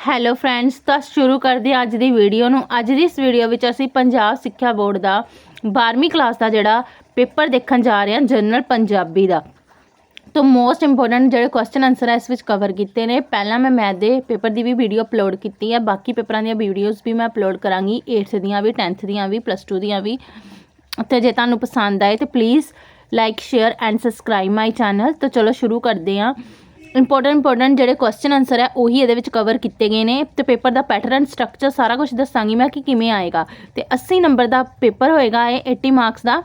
Hello friends ਤਾਂ ਸ਼ੁਰੂ ਕਰਦੇ ਹਾਂ ਅੱਜ ਦੀ ਵੀਡੀਓ ਨੂੰ। ਅੱਜ ਦੀ ਇਸ ਵੀਡੀਓ ਵਿੱਚ ਅਸੀਂ ਪੰਜਾਬ ਸਿੱਖਿਆ ਬੋਰਡ ਦਾ 12ਵੀਂ ਕਲਾਸ ਦਾ ਜਿਹੜਾ ਪੇਪਰ ਦੇਖਣ ਜਾ ਰਹੇ ਹਾਂ ਜਨਰਲ ਪੰਜਾਬੀ ਦਾ। ਤੋਂ ਮੋਸਟ ਇੰਪੋਰਟੈਂਟ ਜਿਹੜੇ ਕੁਐਸਚਨ ਆਨਸਰ ਹੈ ਇਸ ਵਿੱਚ ਕਵਰ ਕੀਤੇ ਨੇ। ਪਹਿਲਾਂ ਮੈਂ ਮੈਥ ਦੇ ਪੇਪਰ ਦੀ ਵੀ ਵੀਡੀਓ ਅਪਲੋਡ ਕੀਤੀ ਹੈ ਬਾਕੀ ਪੇਪਰਾਂ ਦੀਆਂ ਵੀਡੀਓਜ਼ ਵੀ ਮੈਂ ਅਪਲੋਡ ਕਰਾਂਗੀ। 8th ਦੀਆਂ ਵੀ 10th ਦੀਆਂ ਵੀ ਪਲੱਸ 2 ਦੀਆਂ ਵੀ। ਤੇ ਜੇ ਤੁਹਾਨੂੰ ਪਸੰਦ ਆਏ ਤੇ please like share and subscribe my channel ਤਾਂ ਚਲੋ ਸ਼ੁਰੂ ਕਰਦੇ ਹਾਂ। ਇੰਪੋਰਟੈਂਟ ਇੰਪੋਰਟੈਂਟ ਜਿਹੜੇ ਕੁਐਸਚਨ ਆਨਸਰ ਹੈ, ਉਹੀ ਇਹਦੇ ਵਿੱਚ ਕਵਰ ਕੀਤੇ ਗਏ ਨੇ। ਤੇ ਪੇਪਰ ਦਾ ਪੈਟਰਨ ਸਟਰਕਚਰ ਸਾਰਾ ਕੁਝ ਦੱਸਾਂਗੀ ਮੈਂ ਕਿ ਕਿਵੇਂ ਆਏਗਾ। ਤੇ 80 ਨੰਬਰ ਦਾ ਪੇਪਰ ਹੋਏਗਾ ਇਹ 80 ਮਾਰਕਸ ਦਾ।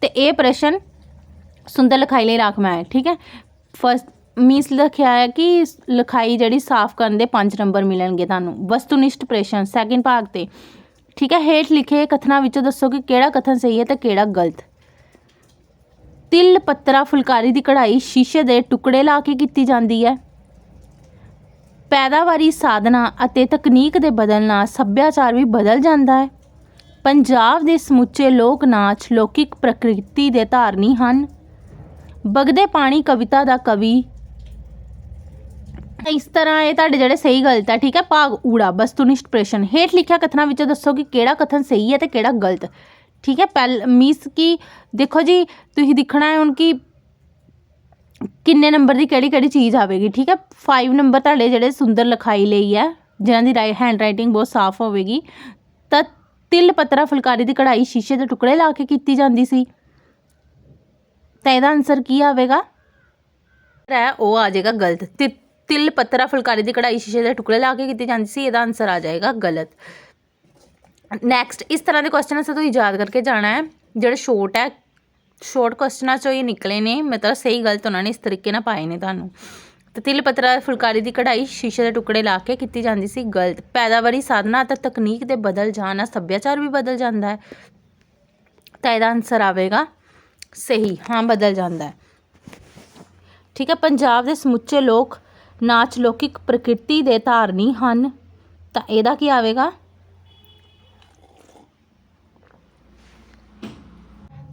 ਤੇ ਇਹ ਪ੍ਰਸ਼ਨ ਸੁੰਦਰ ਲਿਖਾਈ ਲਈ ਰਾਖਵਾਂ ਹੈ ਠੀਕ ਹੈ? ਫਸਟ ਮੀਨਸ ਲਿਖਿਆ ਹੈ ਕਿ ਲਿਖਾਈ ਜਿਹੜੀ ਸਾਫ਼ ਕਰਨ ਦੇ 5 ਨੰਬਰ ਮਿਲਣਗੇ ਤੁਹਾਨੂੰ। ਵਸਤੂਨਿਸ਼ਟ ਪ੍ਰਸ਼ਨ ਸੈਕਿੰਡ ਭਾਗ ਤੇ। ਠੀਕ ਹੈ, ਹੇਠ ਲਿਖੇ ਕਥਨਾਂ ਵਿੱਚੋਂ ਦੱਸੋ ਕਿ ਕਿਹੜਾ ਕਥਨ ਸਹੀ ਹੈ ਤੇ ਕਿਹੜਾ ਗਲਤ। ਤਿਲ ਪੱਤਰਾ ਫੁਲਕਾਰੀ ਦੀ ਕਢਾਈ ਸ਼ੀਸ਼ੇ ਦੇ ਟੁਕੜੇ ਲਾ ਕੇ ਕੀਤੀ ਜਾਂਦੀ ਹੈ। ਪੈਦਾਵਾਰੀ ਸਾਧਨਾ ਅਤੇ ਤਕਨੀਕ ਦੇ ਬਦਲ ਨਾਲ ਸੱਭਿਆਚਾਰ ਵੀ ਬਦਲ ਜਾਂਦਾ ਹੈ। ਪੰਜਾਬ ਦੇ ਸਮੁੱਚੇ ਲੋਕ ਨਾਚ ਲੋਕਿਕ ਪ੍ਰਕਿਰਤੀ ਦੇ ਧਾਰਨੀ ਹਨ। ਬਗਦੇ ਪਾਣੀ ਕਵਿਤਾ ਦਾ ਕਵੀ। ਇਸ ਤਰ੍ਹਾਂ ਇਹ ਤੁਹਾਡੇ ਜਿਹੜੇ ਸਹੀ ਗਲਤ ਹੈ ਠੀਕ ਹੈ, ਭਾਗ ਊੜਾ ਵਸਤੂਨਿਸ਼ਟ ਪ੍ਰਸ਼ਨ ਹੇਠ ਲਿਖਿਆ ਕਥਨਾਂ ਵਿੱਚੋਂ ਦੱਸੋ ਕਿ ਕਿਹੜਾ ਕਥਨ ਸਹੀ ਹੈ ਤੇ ਕਿਹੜਾ ਗਲਤ। ਠੀਕ ਹੈ, ਪਹਿਲ ਮੀਸ ਕੀ ਦੇਖੋ ਜੀ, ਤੁਸੀਂ ਦਿਖਣਾ ਹੈ ਹੁਣ ਕਿ ਕਿੰਨੇ ਨੰਬਰ ਦੀ ਕਿਹੜੀ ਕਿਹੜੀ ਚੀਜ਼ ਆਵੇਗੀ, ਠੀਕ ਹੈ? 5 ਨੰਬਰ ਤੁਹਾਡੇ ਜਿਹੜੇ ਸੁੰਦਰ ਲਿਖਾਈ ਲਈ ਹੈ ਜਿਨ੍ਹਾਂ ਦੀ ਰਾਈ ਹੈਂਡ ਰਾਈਟਿੰਗ ਬਹੁਤ ਸਾਫ਼ ਹੋਵੇਗੀ, ਤਾਂ ਤਿਲ ਪੱਤਰਾ ਫੁਲਕਾਰੀ ਦੀ ਕਢਾਈ ਸ਼ੀਸ਼ੇ ਦੇ ਟੁਕੜੇ ਲਾ ਕੇ ਕੀਤੀ ਜਾਂਦੀ ਸੀ। ਤਾਂ ਇਹਦਾ ਆਨਸਰ ਕੀ ਆਵੇਗਾ? ਹੈ, ਉਹ ਆ ਜਾਏਗਾ ਗਲਤ। ਤਿ- ਤਿਲ ਪੱਤਰਾ ਫੁਲਕਾਰੀ ਦੀ ਕਢਾਈ ਸ਼ੀਸ਼ੇ ਦੇ ਟੁਕੜੇ ਲਾ ਕੇ ਕੀਤੀ ਜਾਂਦੀ ਸੀ, ਇਹਦਾ ਆਨਸਰ ਆ ਜਾਏਗਾ ਗਲਤ। ਨੈਕਸਟ ਇਸ ਤਰ੍ਹਾਂ ਦੇ ਕੁਐਸਚਨ ਅਸਾਂ ਤੁਸੀਂ ਯਾਦ ਕਰਕੇ ਜਾਣਾ ਹੈ। ਜਿਹੜੇ ਸ਼ੋਰਟ ਹੈ ਸ਼ੋਰਟ ਕੁਐਸਚਨਾਂ ਚੋਂ ਇਹ ਨਿਕਲੇ ਨੇ। ਮਤਲਬ ਸਹੀ ਗਲਤ ਉਹਨਾਂ ਨੇ ਇਸ ਤਰੀਕੇ ਨਾਲ ਪਾਏ ਨੇ ਤੁਹਾਨੂੰ। ਤੇ ਤਿਲ ਪੱਤਰਾ ਫੁਲਕਾਰੀ ਦੀ ਕਢਾਈ ਸ਼ੀਸ਼ੇ ਦੇ ਟੁਕੜੇ ਲਾ ਕੇ ਕੀਤੀ ਜਾਂਦੀ ਸੀ। ਗਲਤ ਪੈਦਾਵਾਰੀ ਸਾਧਨਾ ਅਤੇ ਤਕਨੀਕ ਦੇ ਬਦਲ ਜਾਣ ਨਾਲ ਸੱਭਿਆਚਾਰ ਵੀ ਬਦਲ ਜਾਂਦਾ ਹੈ। ਤਾਂ ਇਹਦਾ ਆਨਸਰ ਆਵੇਗਾ, ਸਹੀ, ਹਾਂ, ਬਦਲ ਜਾਂਦਾ ਹੈ। ਠੀਕ ਹੈ, ਪੰਜਾਬ ਦੇ ਸਮੁੱਚੇ ਲੋਕ ਨਾਚ ਲੋਕਿਕ ਪ੍ਰਕਿਰਤੀ ਦੇ ਧਾਰਨੀ ਹਨ। ਤਾਂ ਇਹਦਾ ਕੀ ਆਵੇਗਾ?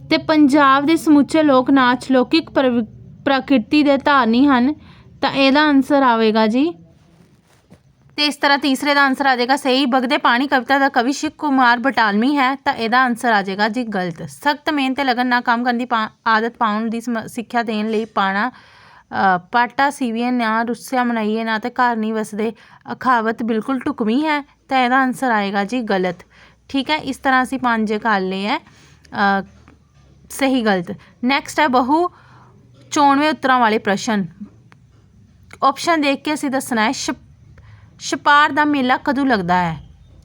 ਅਤੇ ਪੰਜਾਬ ਦੇ ਸਮੁੱਚੇ ਲੋਕ ਨਾਚ ਲੌਕਿਕ ਪ੍ਰਵ- ਪ੍ਰਕਿਰਤੀ ਦੇ ਧਾਰਨੀ ਹਨ, ਤਾਂ ਇਹਦਾ ਆਨਸਰ ਆਵੇਗਾ ਜੀ। ਅਤੇ ਇਸ ਤਰ੍ਹਾਂ ਤੀਸਰੇ ਦਾ ਆਨਸਰ ਆ ਜਾਏਗਾ, ਸਹੀ ਬਗਦੇ ਪਾਣੀ ਕਵਿਤਾ ਦਾ ਕਵੀ ਸ਼ਿਵ ਕੁਮਾਰ ਬਟਾਲਮੀ ਹੈ, ਤਾਂ ਇਹਦਾ ਆਨਸਰ ਆ ਜਾਏਗਾ ਜੀ ਗਲਤ। ਸਖਤ ਮਿਹਨਤ ਤੇ ਲਗਨ ਨਾਲ ਕੰਮ ਕਰਨ ਦੀ ਪਾ- ਆਦਤ ਪਾਉਣ ਦੀ ਸਮ- ਸਿੱਖਿਆ ਦੇਣ ਲਈ ਪਾਣਾ ਪਾਟਾ ਸੀਵੀਏ ਨਾ ਰੁੱਸਿਆ ਮਨਾਈਏ, ਨਾ ਤੇ ਘਰ ਨਹੀਂ ਵਸਦੇ, ਅਖਾਵਤ ਬਿਲਕੁਲ ਢੁਕਵੀਂ ਹੈ, ਤਾਂ ਇਹਦਾ ਆਨਸਰ ਆਏਗਾ ਜੀ ਗਲਤ। ਠੀਕ ਹੈ, ਇਸ ਤਰ੍ਹਾਂ ਅਸੀਂ ਪੰਜ ਕਰ ਲਏ ਹੈ। ਸਹੀ ਗਲਤ। ਨੈਕਸਟ ਹੈ ਬਹੁ, ਚੋਣਵੇਂ ਉੱਤਰਾਂ ਵਾਲੇ ਪ੍ਰਸ਼ਨ। ਆਪਸ਼ਨ ਦੇਖ ਕੇ ਅਸੀਂ ਦੱਸਣਾ ਹੈ, ਛਪ- ਛਪਾਰ ਦਾ ਮੇਲਾ ਕਦੋਂ ਲੱਗਦਾ ਹੈ?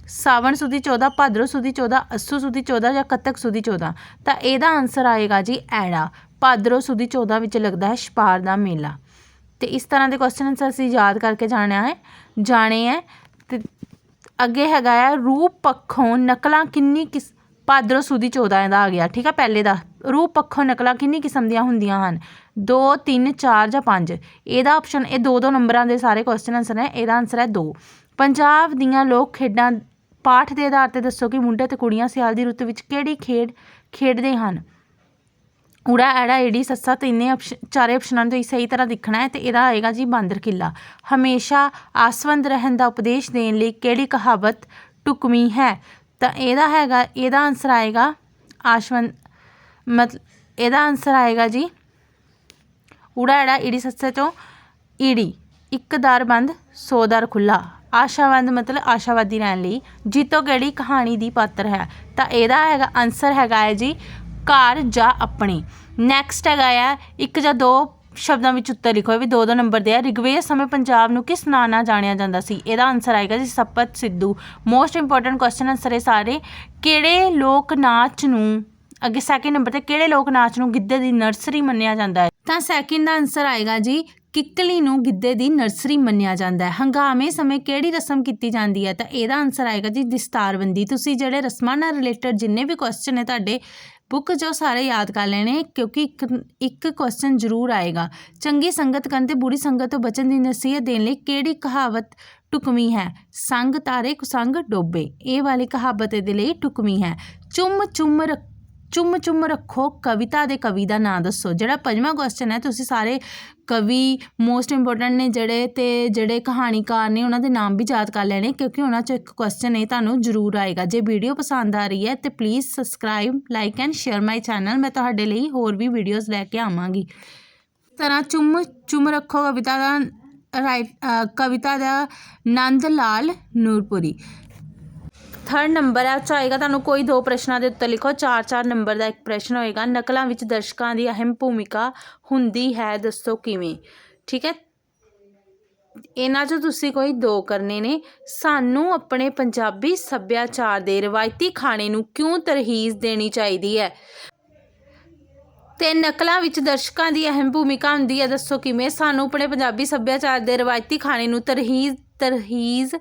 ਸਾਵਣ ਸੁਦੀ 14 ਭਾਦਰੋਂ ਸੁਦੀ 14 ਅੱਸੂ ਸੁਦੀ 14 ਜਾਂ ਕੱਤਕ ਸੁਦੀ 14 ਤਾਂ ਇਹਦਾ ਆਨਸਰ ਆਏਗਾ ਜੀ ਐੜਾ। ਭਾਦਰੋਂ ਸੁਦੀ 14 ਵਿੱਚ ਲੱਗਦਾ ਹੈ ਛਪਾਰ ਦਾ ਮੇਲਾ। ਤੇ ਇਸ ਤਰ੍ਹਾਂ ਦੇ ਕੁਐਸਚਨ ਅਸੀਂ ਯਾਦ ਕਰਕੇ ਜਾਣਿਆ ਹੈ, ਜਾਣੇ ਹੈ। ਤੇ ਅੱਗੇ ਹੈਗਾ ਹੈ ਰੂਪ ਪੱਖੋਂ ਨਕਲਾਂ ਕਿੰਨੀ ਕਿਸ ਭਾਦਰੋਂ ਸੁਦੀ 14 ਦਾ ਆ ਗਿਆ, ਠੀਕ ਆ ਪਹਿਲੇ ਦਾ। ਰੂਪ ਪੱਖੋਂ ਨਕਲਾਂ ਕਿੰਨੀ ਕਿਸਮ ਦੀਆਂ ਹੁੰਦੀਆਂ ਹਨ? 2 3 4 ਜਾਂ 5 ਇਹਦਾ ਆਪਸ਼ਨ ਇਹ ਦੋ ਦੋ ਨੰਬਰਾਂ ਦੇ ਸਾਰੇ ਕੁਐਸਚਨ ਆਨਸਰ ਹੈ ਇਹਦਾ ਆਨਸਰ ਹੈ 2 ਪੰਜਾਬ ਦੀਆਂ ਲੋਕ ਖੇਡਾਂ, ਪਾਠ ਦੇ ਆਧਾਰ ਤੇ ਦੱਸੋ ਕਿ ਮੁੰਡੇ ਤੇ ਕੁੜੀਆਂ ਸਿਆਲ ਦੀ ਰੁੱਤ ਵਿੱਚ ਕਿਹੜੀ ਖੇਡ ਖੇਡਦੇ ਹਨ? ਉੜਾ ਐੜਾ, ਏੜੀ, ਸੱਸਾ ਤਿੰਨੇ ਆਪਸ਼ਨ ਚਾਰੇ ਆਪਸ਼ਨਾਂ ਨੂੰ ਹੀ ਸਹੀ ਤਰ੍ਹਾਂ ਦਿਖਣਾ ਹੈ ਤੇ ਇਹਦਾ ਆਏਗਾ ਜੀ ਬਾਂਦਰ ਕਿੱਲਾ। ਹਮੇਸ਼ਾ ਆਸਵੰਦ ਰਹਿਣ ਦਾ ਉਪਦੇਸ਼ ਦੇਣ ਲਈ ਕਿਹੜੀ ਕਹਾਵਤ ਟੁਕਵੀਂ ਹੈ? ਤਾਂ ਇਹਦਾ ਹੈਗਾ, ਇਹਦਾ ਆਨਸਰ ਆਏਗਾ ਆਸ਼ਵੰਦ ਮਤਲਬ ਇਹਦਾ ਆਨਸਰ ਆਏਗਾ ਜੀ, ਊੜਾ ਐੜਾ ਈੜੀ ਸੱਸੇ ਤੋਂ ਈੜੀ, ਇੱਕ ਦਰ ਬੰਦ, ਸੌ ਦਰ ਖੁੱਲਾ ਆਸ਼ਾਵੰਦ ਮਤਲਬ ਆਸ਼ਾਵਾਦੀ ਰਹਿਣ ਲਈ, ਜੀਤੋ ਕਿਹੜੀ ਕਹਾਣੀ ਦੀ ਪਾਤਰ ਹੈ? ਤਾਂ ਇਹਦਾ ਹੈਗਾ ਆਨਸਰ ਹੈਗਾ ਹੈ ਜੀ ਘਰ ਜਾਂ ਆਪਣੇ। ਨੈਕਸਟ ਹੈਗਾ ਆ, ਇੱਕ ਜਾਂ ਦੋ ਸ਼ਬਦਾਂ ਵਿੱਚ ਉੱਤਰ ਲਿਖੋ ਇਹ ਵੀ ਦੋ ਦੋ ਨੰਬਰ ਦੇ ਆ। ਰਿਗਵੇਦ ਸਮੇਂ ਪੰਜਾਬ ਨੂੰ ਕਿਸ ਨਾਂ ਨਾਲ ਜਾਣਿਆ ਜਾਂਦਾ ਸੀ? ਇਹਦਾ ਆਨਸਰ ਆਏਗਾ ਜੀ Sapat Sidhu. Most important question answer ਇਹ ਸਾਰੇ, ਕਿਹੜੇ ਲੋਕ ਨਾਚ ਨੂੰ, ਅੱਗੇ ਸੈਕਿੰਡ ਨੰਬਰ ਤੇ ਕਿਹੜੇ ਲੋਕ ਨਾਚ ਨੂੰ ਗਿੱਧੇ ਦੀ ਨਰਸਰੀ ਮੰਨਿਆ ਜਾਂਦਾ ਹੈ? ਤਾਂ ਸੈਕਿੰਡ ਦਾ ਆਨਸਰ ਆਏਗਾ ਜੀ, ਕਿੱਕਲੀ ਨੂੰ ਗਿੱਧੇ ਦੀ ਨਰਸਰੀ ਮੰਨਿਆ ਜਾਂਦਾ ਹੈ। ਹੰਗਾਮੇ ਸਮੇਂ ਕਿਹੜੀ ਰਸਮ ਕੀਤੀ ਜਾਂਦੀ ਹੈ? ਤਾਂ ਇਹਦਾ ਆਨਸਰ ਆਏਗਾ ਜੀ ਦਸਤਾਰਬੰਦੀ। ਤੁਸੀਂ ਜਿਹੜੇ ਰਸਮਾਂ ਨਾਲ ਰਿਲੇਟਡ ਜਿੰਨੇ ਵੀ ਕੁਐਸਚਨ ਨੇ ਤੁਹਾਡੇ ਬੁੱਕ ਜੋ ਸਾਰੇ ਯਾਦ ਕਰ ਲੈਣੇ, ਕਿਉਂਕਿ ਇੱਕ ਇੱਕ ਕੁਐਸਚਨ ਜ਼ਰੂਰ ਆਏਗਾ। ਚੰਗੀ ਸੰਗਤ ਕਰਨ ਤੇ ਬੁਰੀ ਸੰਗਤ ਤੋਂ ਬਚਣ ਦੀ ਨਸੀਹਤ ਦੇਣ ਲਈ ਕਿਹੜੀ ਕਹਾਵਤ ਟੁਕਵੀਂ ਹੈ? ਸੰਗ ਤਾਰੇ ਕੁਸੰਗ ਡੋਬੇ। ਇਹ ਵਾਲੀ ਕਹਾਵਤ ਇਹਦੇ ਲਈ ਟੁਕਵੀਂ ਹੈ। ਚੁੰਮ ਚੁੰਮ ਰ- ਚੁੰਮ ਚੁੰਮ ਰੱਖੋ, ਕਵਿਤਾ ਦੇ ਕਵੀ ਦਾ ਨਾਂ ਦੱਸੋ। ਜਿਹੜਾ ਪੰਜਵਾਂ ਕੁਐਸਚਨ ਹੈ, ਤੁਸੀਂ ਸਾਰੇ ਕਵੀ ਮੋਸਟ ਇੰਪੋਰਟੈਂਟ ਨੇ ਜਿਹੜੇ ਤੇ ਜਿਹੜੇ ਕਹਾਣੀਕਾਰ ਨੇ, ਉਹਨਾਂ ਦੇ ਨਾਮ ਵੀ ਯਾਦ ਕਰ ਲੈਣੇ, ਕਿਉਂਕਿ ਉਹਨਾਂ ਚੋਂ ਇੱਕ ਕੁਐਸਚਨ ਇਹ ਤੁਹਾਨੂੰ ਜ਼ਰੂਰ ਆਏਗਾ। ਜੇ ਵੀਡੀਓ ਪਸੰਦ ਆ ਰਹੀ ਹੈ, ਤੇ please subscribe like and share my channel ਮੈਂ ਤੁਹਾਡੇ ਲਈ ਹੋਰ ਵੀ ਵੀਡੀਓਜ਼ ਲੈ ਕੇ ਆਵਾਂਗੀ। ਤਰ੍ਹਾਂ ਚੁੰਮ ਚੁੰਮ ਰੱਖੋ ਕਵਿਤਾ ਦਾ ਰਾਈਟ ਕਵਿਤਾ ਦਾ ਨੰਦ ਲਾਲ ਨੂਰਪੁਰੀ। ਥਰਡ ਨੰਬਰ ਹੈ ਉਹ 'ਚ ਆਏਗਾ ਤੁਹਾਨੂੰ ਕੋਈ ਦੋ ਪ੍ਰਸ਼ਨਾਂ ਦੇ ਉੱਤਰ ਲਿਖੋ, ਚਾਰ ਚਾਰ ਨੰਬਰ ਦਾ ਇੱਕ ਪ੍ਰਸ਼ਨ ਹੋਏਗਾ। ਨਕਲਾਂ ਵਿੱਚ ਦਰਸ਼ਕਾਂ ਦੀ ਅਹਿਮ ਭੂਮਿਕਾ ਹੁੰਦੀ ਹੈ, ਦੱਸੋ ਕਿਵੇਂ? ਠੀਕ ਹੈ? ਇਹਨਾਂ 'ਚੋਂ ਤੁਸੀਂ ਕੋਈ ਦੋ ਕਰਨੇ ਨੇ। ਸਾਨੂੰ ਆਪਣੇ ਪੰਜਾਬੀ ਸੱਭਿਆਚਾਰ ਦੇ ਰਵਾਇਤੀ ਖਾਣੇ ਨੂੰ ਕਿਉਂ ਤਰਹੀਜ਼ ਦੇਣੀ ਚਾਹੀਦੀ ਹੈ? ਤੇ ਨਕਲਾਂ ਵਿੱਚ ਦਰਸ਼ਕਾਂ ਦੀ ਅਹਿਮ ਭੂਮਿਕਾ ਹੁੰਦੀ ਹੈ, ਦੱਸੋ ਕਿਵੇਂ? ਸਾਨੂੰ ਆਪਣੇ ਪੰਜਾਬੀ ਸੱਭਿਆਚਾਰ ਦੇ ਰਵਾਇਤੀ ਖਾਣੇ ਨੂੰ ਤਰਹੀਜ਼ ਤਰਹੀਜ਼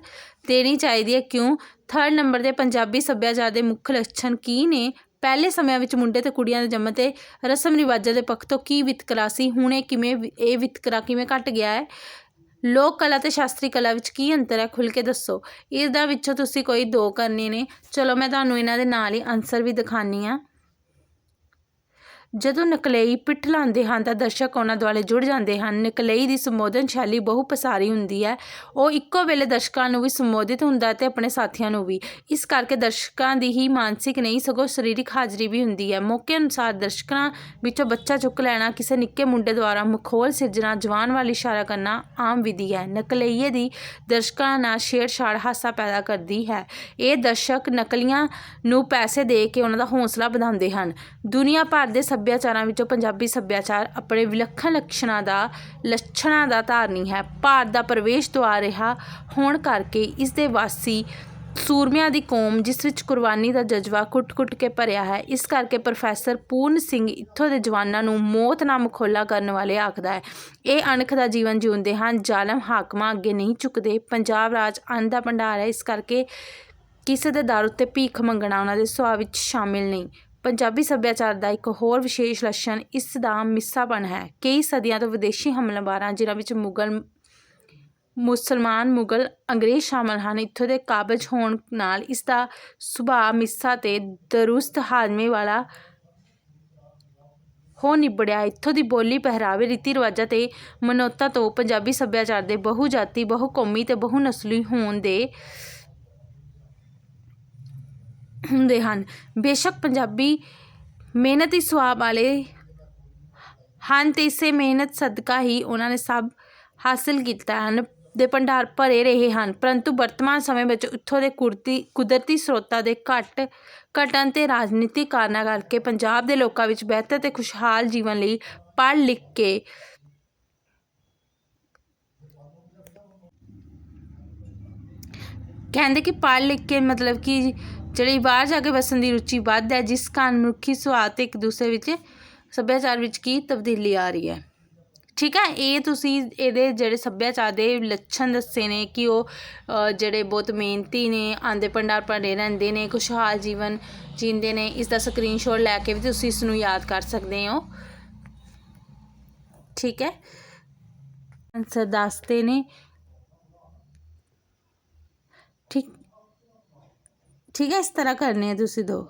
ਦੇਣੀ ਚਾਹੀਦੀ ਹੈ। ਕਿਉਂ? ਥਰਡ ਨੰਬਰ ਦੇ ਪੰਜਾਬੀ ਸੱਭਿਆਚਾਰ ਦੇ ਮੁੱਖ ਲੱਛਣ ਕੀ ਨੇ? ਪਹਿਲੇ ਸਮਿਆਂ ਵਿੱਚ ਮੁੰਡੇ ਤੇ ਕੁੜੀਆਂ ਦੇ ਜੰਮ ਤੇ ਰਸਮ ਰਿਵਾਜਾਂ ਦੇ ਪੱਖ ਤੋਂ ਕੀ ਵਿਤਕਰਾ ਸੀ? ਹੁਣ ਇਹ ਕਿਵੇਂ ਇਹ ਵਿਤਕਰਾ ਕਿਵੇਂ ਘਟ ਗਿਆ ਹੈ? ਲੋਕ ਕਲਾ ਤੇ ਸ਼ਾਸਤਰੀ ਕਲਾ ਵਿੱਚ ਕੀ ਅੰਤਰ ਹੈ? ਖੁੱਲ ਕੇ ਦੱਸੋ। ਇਸ ਦਾ ਵਿੱਚੋਂ ਤੁਸੀਂ ਕੋਈ ਦੋ ਕਰਨੇ ਨੇ। ਚਲੋ ਮੈਂ ਤੁਹਾਨੂੰ ਇਹਨਾਂ ਦੇ ਨਾਲ ਹੀ ਆਨਸਰ ਵੀ ਦਿਖਾਨੀ ਆ ਜਦੋਂ ਨਕਲਈ ਪਿੱਠ ਲਾਉਂਦੇ ਹਨ ਤਾਂ ਦਰਸ਼ਕ ਉਹਨਾਂ ਦੁਆਲੇ ਜੁੜ ਜਾਂਦੇ ਹਨ। ਨਕਲਈ ਦੀ ਸੰਬੋਧਨ ਸ਼ੈਲੀ ਬਹੁ ਪਸਾਰੀ ਹੁੰਦੀ ਹੈ। ਉਹ ਇੱਕੋ ਵੇਲੇ ਦਰਸ਼ਕਾਂ ਨੂੰ ਵੀ ਸੰਬੋਧਿਤ ਹੁੰਦਾ ਹੈ ਤੇ ਆਪਣੇ ਸਾਥੀਆਂ ਨੂੰ ਵੀ। ਇਸ ਕਰਕੇ ਦਰਸ਼ਕਾਂ ਦੀ ਹੀ ਮਾਨਸਿਕ ਨਹੀਂ, ਸਗੋਂ ਸਰੀਰਕ ਹਾਜ਼ਰੀ ਵੀ ਹੁੰਦੀ ਹੈ। ਮੌਕੇ ਅਨੁਸਾਰ ਦਰਸ਼ਕਾਂ ਵਿੱਚੋਂ ਬੱਚਾ ਚੁੱਕ ਲੈਣਾ, ਕਿਸੇ ਨਿੱਕੇ ਮੁੰਡੇ ਦੁਆਰਾ ਮਖੌਲ ਸਿਰਜਣਾ, ਜਵਾਨ ਵੱਲ ਇਸ਼ਾਰਾ ਕਰਨਾ ਆਮ ਵਿਧੀ ਹੈ। ਨਕਲਈਏ ਦੀ ਦਰਸ਼ਕਾਂ ਨਾਲ ਛੇੜਛਾੜ ਹਾਸਾ ਪੈਦਾ ਕਰਦੀ ਹੈ। ਇਹ ਦਰਸ਼ਕ ਨਕਲੀਆਂ ਨੂੰ ਪੈਸੇ ਦੇ ਕੇ ਉਹਨਾਂ ਦਾ ਹੌਸਲਾ ਵਧਾਉਂਦੇ ਹਨ। ਦੁਨੀਆ ਭਰ ਦੇ ਸੱਭਿਆਚਾਰਾਂ ਵਿੱਚੋਂ ਪੰਜਾਬੀ ਸੱਭਿਆਚਾਰ ਆਪਣੇ ਵਿਲੱਖਣ ਲੱਛਣਾਂ ਦਾ ਲੱਛਣਾਂ ਦਾ ਧਾਰਨੀ ਹੈ। ਭਾਰਤ ਦਾ ਪ੍ਰਵੇਸ਼ ਦੁਆਰ ਰਿਹਾ ਹੋਣ ਕਰਕੇ ਇਸ ਦੇ ਵਾਸੀ ਸੂਰਮਿਆਂ ਦੀ ਕੌਮ, ਜਿਸ ਵਿੱਚ ਕੁਰਬਾਨੀ ਦਾ ਜਜ਼ਬਾ ਕੁੱਟ-ਕੁੱਟ ਕੇ ਭਰਿਆ ਹੈ, ਇਸ ਕਰਕੇ ਪ੍ਰੋਫੈਸਰ ਪੂਰਨ ਸਿੰਘ ਇੱਥੋਂ ਦੇ ਜਵਾਨਾਂ ਨੂੰ ਮੌਤ ਨਾਲ ਮਖੌਲਾ ਕਰਨ ਵਾਲੇ ਆਖਦਾ ਹੈ। ਇਹ ਅਣਖ ਦਾ ਜੀਵਨ ਜਿਉਂਦੇ ਹਨ, ਜ਼ਾਲਮ ਹਾਕਮਾਂ ਅੱਗੇ ਨਹੀਂ ਝੁਕਦੇ, ਪੰਜਾਬ ਰਾਜ ਅੰਨ ਦਾ ਭੰਡਾਰ ਹੈ, ਇਸ ਕਰਕੇ ਕਿਸੇ ਦੇ ਦਰ ਉੱਤੇ ਭੀਖ ਮੰਗਣਾ ਉਹਨਾਂ ਦੇ ਸੁਭਾਅ ਵਿੱਚ ਸ਼ਾਮਿਲ ਨਹੀਂ। ਪੰਜਾਬੀ ਸੱਭਿਆਚਾਰ ਦਾ ਇੱਕ ਹੋਰ ਵਿਸ਼ੇਸ਼ ਲੱਛਣ ਇਸ ਦਾ ਮਿੱਸਾਪਣ ਹੈ। ਕਈ ਸਦੀਆਂ ਤੋਂ ਵਿਦੇਸ਼ੀ ਹਮਲਾਵਰਾਂ, ਜਿਨ੍ਹਾਂ ਵਿੱਚ ਮੁਗਲ, ਮੁਸਲਮਾਨ, ਮੁਗਲ, ਅੰਗਰੇਜ਼ ਸ਼ਾਮਲ ਹਨ, ਇੱਥੋਂ ਦੇ ਕਾਬਜ ਹੋਣ ਨਾਲ ਇਸ ਦਾ ਸੁਭਾਅ ਮਿੱਸਾ ਤੇ ਦਰੁਸਤ ਹਾਜ਼ਮੇ ਵਾਲਾ ਹੋ ਨਿਬੜਿਆ। ਇੱਥੋਂ ਦੀ ਬੋਲੀ ਪਹਿਰਾਵੇ, ਰੀਤੀ ਰਿਵਾਜਾਂ ਤੇ ਮਨੋਤਾ ਤੋਂ ਪੰਜਾਬੀ ਸੱਭਿਆਚਾਰ ਦੇ ਬਹੁ ਜਾਤੀ ਬਹੁ ਕੌਮੀ ਤੇ ਬਹੁ ਨਸਲੀ ਹੋਣ ਦੇ ਹੁੰਦੇ ਹਨ। ਬੇਸ਼ੱਕ ਪੰਜਾਬੀ ਮਿਹਨਤੀ ਸੁਭਾਅ ਵਾਲੇ ਹਨ ਅਤੇ ਇਸੇ ਮਿਹਨਤ ਸਦਕਾ ਹੀ ਉਹਨਾਂ ਨੇ ਸਭ ਹਾਸਿਲ ਕੀਤਾ ਹਨ ਦੇ ਭੰਡਾਰ ਭਰੇ ਰਹੇ ਹਨ। ਪਰੰਤੂ ਵਰਤਮਾਨ ਸਮੇਂ ਵਿੱਚ ਉੱਥੋਂ ਦੇ ਕੁਰਤੀ ਕੁਦਰਤੀ ਸਰੋਤਾਂ ਦੇ ਘਟ ਘਟਣ ਤੇ ਰਾਜਨੀਤਿਕ ਕਾਰਨਾਂ ਕਰਕੇ ਪੰਜਾਬ ਦੇ ਲੋਕਾਂ ਵਿੱਚ ਬਿਹਤਰ ਤੇ ਖੁਸ਼ਹਾਲ ਜੀਵਨ ਲਈ ਪੜ੍ਹ ਲਿਖ ਕੇ ਕਹਿੰਦੇ ਕਿ ਪੜ੍ਹ ਲਿਖ ਕੇ ਮਤਲਬ ਕਿ ਜਿਹੜੀ ਬਾਹਰ ਜਾ ਕੇ ਵਸਣ ਦੀ ਰੁਚੀ ਵੱਧ ਹੈ, ਜਿਸ ਕਾਰਨ ਮਨੁੱਖੀ ਸੁਭਾਅ ਤੇ ਇੱਕ ਦੂਸਰੇ ਵਿੱਚ ਸੱਭਿਆਚਾਰ ਵਿੱਚ ਕੀ ਤਬਦੀਲੀ ਆ ਰਹੀ ਹੈ? ਠੀਕ ਹੈ, ਇਹ ਤੁਸੀਂ ਇਹਦੇ ਜਿਹੜੇ ਸੱਭਿਆਚਾਰ ਦੇ ਲੱਛਣ ਦੱਸੇ ਨੇ ਕਿ ਉਹ ਜਿਹੜੇ ਬਹੁਤ ਮਿਹਨਤੀ ਨੇ, ਆਂਦੇ ਭੰਡਾਰ ਭਰੇ ਰਹਿੰਦੇ ਨੇ, ਖੁਸ਼ਹਾਲ ਜੀਵਨ ਜੀਂਦੇ ਨੇ, ਇਸ ਦਾ ਸਕਰੀਨਸ਼ਾਟ ਲੈ ਕੇ ਵੀ ਤੁਸੀਂ ਇਸ ਨੂੰ ਯਾਦ ਕਰ ਸਕਦੇ ਹੋ। ਠੀਕ ਹੈ? ਆਨਸਰ ਦੱਸਦੇ ਨੇ ਠੀਕ ਹੈ, ਇਸ ਤਰ੍ਹਾਂ ਕਰਨੇ ਆ ਤੁਸੀਂ ਦੋ।